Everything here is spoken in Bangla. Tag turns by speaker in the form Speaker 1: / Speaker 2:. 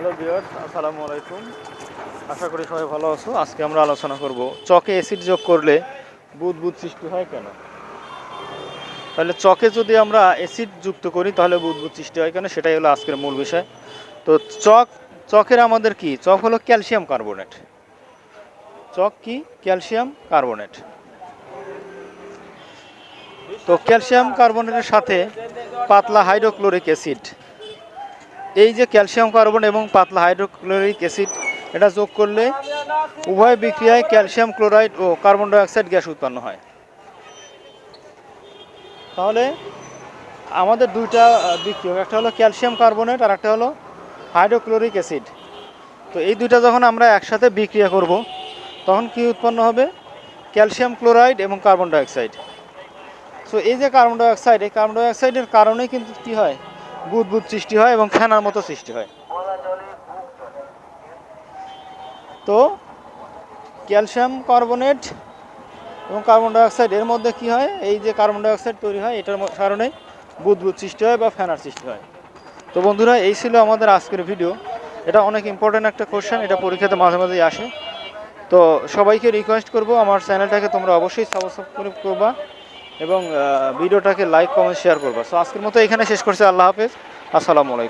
Speaker 1: হ্যালো ভিউয়ার্স, আসসালামু আলাইকুম। আশা করি সবাই ভালো আছো। আজকে আমরা আলোচনা করব, চকে অ্যাসিড যোগ করলে বুদবুদ সৃষ্টি হয় কেন? তাহলে চকে যদি আমরা অ্যাসিড যুক্ত করি, তাহলে বুদবুদ সৃষ্টি হয় কেন? সেটাই হলো আজকের মূল বিষয়। তো চক, চকের আমাদের কি? চক হলো ক্যালসিয়াম কার্বোনেট। চক কি? Calcium carbonate. তো ক্যালসিয়াম কার্বনেটের সাথে পাতলা হাইড্রোক্লোরিক অ্যাসিড এই যে ক্যালসিয়াম কার্বন এবং পাতলা হাইড্রোক্লোরিক অ্যাসিড, এটা যোগ করলে উভয় বিক্রিয়ায় ক্যালসিয়াম ক্লোরাইড ও কার্বন ডাইঅক্সাইড গ্যাস উৎপন্ন হয়। তাহলে আমাদের দুইটা বিক্রিয়ক, একটা হলো ক্যালসিয়াম কার্বনেট আর একটা হলো হাইড্রোক্লোরিক অ্যাসিড। তো এই দুইটা যখন আমরা একসাথে বিক্রিয়া করব, তখন কি উৎপন্ন হবে? ক্যালসিয়াম ক্লোরাইড এবং কার্বন ডাইঅক্সাইড। সো এই যে কার্বন ডাইঅক্সাইড, এই কার্বন ডাইঅক্সাইডের কারণেই কিন্তু কী হয়? বুদবুদ সৃষ্টি হয় এবং ফেনার মতো সৃষ্টি হয়। তো, ক্যালসিয়াম কার্বনেট এবং কার্বন ডাইঅক্সাইড, এর মধ্যে কি হয়? এই যে কার্বন ডাইঅক্সাইড তৈরি হয়, এটার কারণে বুদবুদ সৃষ্টি হয় বা ফেনার সৃষ্টি হয়। তো বন্ধুরা, এই ছিল আমাদের আজকের ভিডিও। এটা অনেক ইম্পর্ট্যান্ট একটা কোশ্চেন এটা পরীক্ষাতে মাঝে মাঝেই আসে। তো সবাইকে রিকোয়েস্ট করব, আমার চ্যানেলটাকে তোমরা অবশ্যই সাবস্ক্রাইব করবা। এবং ভিডিওটাকে লাইক কমেন্ট শেয়ার করবা। সো আজকের মতো এখানে শেষ করছে। আল্লাহ হাফেজ। আসসালামু আলাইকুম।